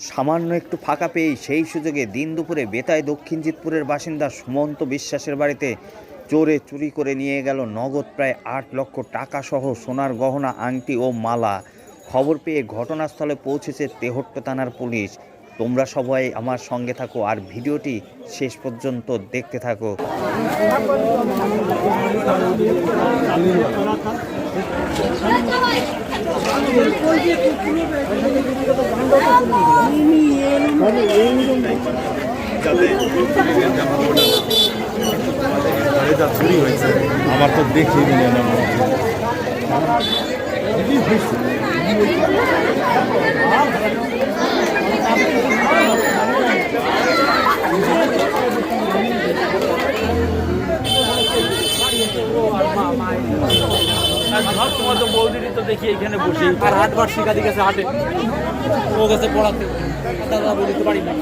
সামান্য একটু ফাঁকা পেয়েই সেই সুযোগে দিন দুপুরে বেতায় দক্ষিণ জিতপুরের বাসিন্দা সুমন্ত বিশ্বাসের বাড়িতে চোরে চুরি করে নিয়ে গেল নগদ প্রায় আট লক্ষ টাকা সহ সোনার গহনা, আংটি ও মালা। খবর পেয়ে ঘটনাস্থলে পৌঁছেছে তেহট্ট থানার পুলিশ। তোমরা সবাই আমার সঙ্গে থাকো আর ভিডিওটি শেষ পর্যন্ত দেখতে থাকো। আমার তো দেখে সব তোমার তো বৌদিরই তো দেখি এখানে বসে আর হাটবার শিকাদি গেছে হাটে ও পড়াতে। দাদা বলিতে পারি না।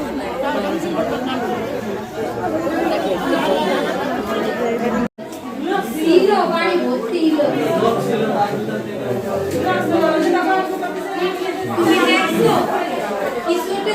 কিছু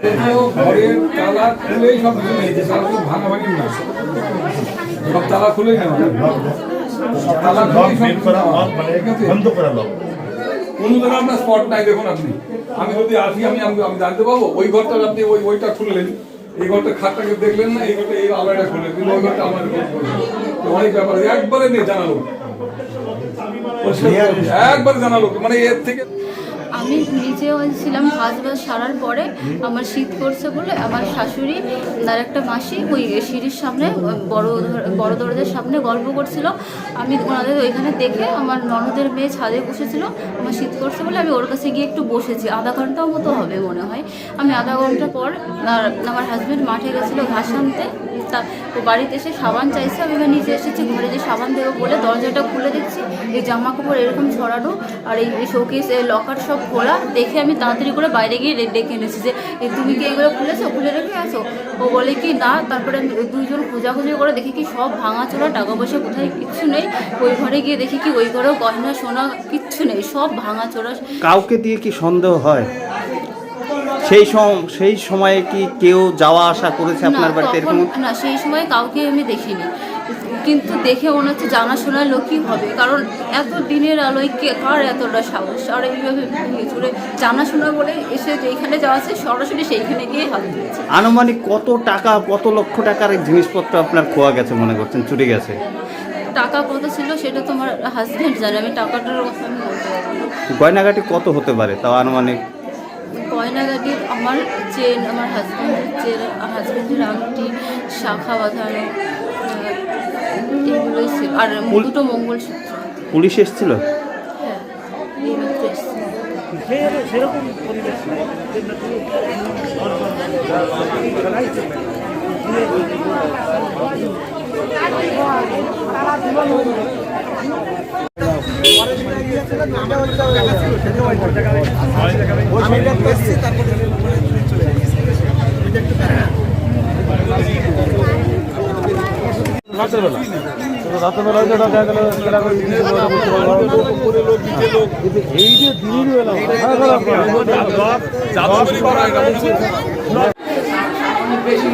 ঘরের তালা খুলেই সব কিছু নিয়েছে তালা তো ভাঙাভাঙি না। সব তালা খুলেই নেওয়া তালা খুলেই বের সব কিছু করা নেওয়া। লক মানে ঠিক আছে? বন্ধ করা কোনো জায়গায় আপনার স্পট নাই দেখুন আপনি। আমি যদি আসি আমি আমি জানতে পারব ওই ঘরটা আপনি ওই ওইটা খুললেন। এই ঘরটা খাটটাকে দেখলেন না এই ঘরটা এই আলাদা খুললেন। কিন্তু ওই ঘরটা আমার অনেক ব্যাপার একবারে নেই জানালো। একবারে জানালো। মানে এর থেকে আমি নিজে ছিলাম কাজ বাজ সারার পরে আমার শীত করছে বলে আমার শাশুড়ি আর একটা মাসি ওই সিঁড়ির সামনে, বড় বড় দরজার সামনে গল্প করছিল। আমি ওনাদের ওইখানে দেখে আমার ননদের মেয়ে ছাদে বসেছিল, আমার শীত করছে বলে আমি ওর কাছে গিয়ে একটু বসেছি। আধা ঘণ্টার মতো হবে মনে হয়। আমি আধা ঘণ্টা পর আমার হাজব্যান্ড মাঠে গেছিল ঘাস আনতে। তা ও বাড়িতে এসে সাবান চাইছে। আমি এবার নিচে এসেছি, ঘরে যে সাবান দেবো বলে দরজাটা খুলে দিচ্ছি। এই জামা কাপড় এরকম ছড়ানো আর এই শোকেস লকার সব খোলা দেখে আমি তাড়াতাড়ি করে বাইরে গিয়ে ডেকে এনেছি যে তুমি কি এগুলো খুলেছো? খুলে রেখে আছো? ও বলে কি না। তারপরে আমি দুইজন খোঁজাখুঁজি করে দেখি কি সব ভাঙা চোরা টাকা পয়সা কোথায়? কিচ্ছু নেই। ওই ঘরে গিয়ে দেখি কি ওই ঘরেও গয়না সোনা কিচ্ছু নেই সব ভাঙা চোরা। কাউকে দিয়ে কি সন্দেহ হয়? সেই সেই সময়ে কি কেউ যাওয়া আসা করেছে আপনার বাড়িতে এরকম? না সেই সময় কাউকে আমি দেখিনি। কিন্তু দেখে মনে হচ্ছে জানাশোনা লোকই হবে। কারণ এত দিনের আলোয় কে কার এতটা সাহস? আর এইভাবে চুরে জানাশোনা বলে এসে যেখানে যাওয়া আছে সরাসরি সেইখানে গিয়ে হাত দিয়েছে আনুমানিক কত টাকা কত লক্ষ টাকার জিনিসপত্র আপনার খোয়া গেছে মনে করছেন চুরি গেছে? টাকা কত ছিল সেটা তোমার হাজব্যান্ড জানে আমি টাকাটার কথা আমি বলতে গয়নাগাটি কত হতে পারে তাও আনুমানিক? গয়নাগাটির আমার চেন আমার হাজব্যান্ডের চেন হাজব্যান্ডের আংটি শাখা বাঁধানো এগুলোই ছিল। আর দুটো মঙ্গলসূত্র। পুলিশ এসেছিল? হ্যাঁ এইমাত্র এসছে সেরকম পরিবেশ নাই। রাতের বেলা রাতের বেলা হয়তো দেখা গেল এই যে দিনের বেলা বেশি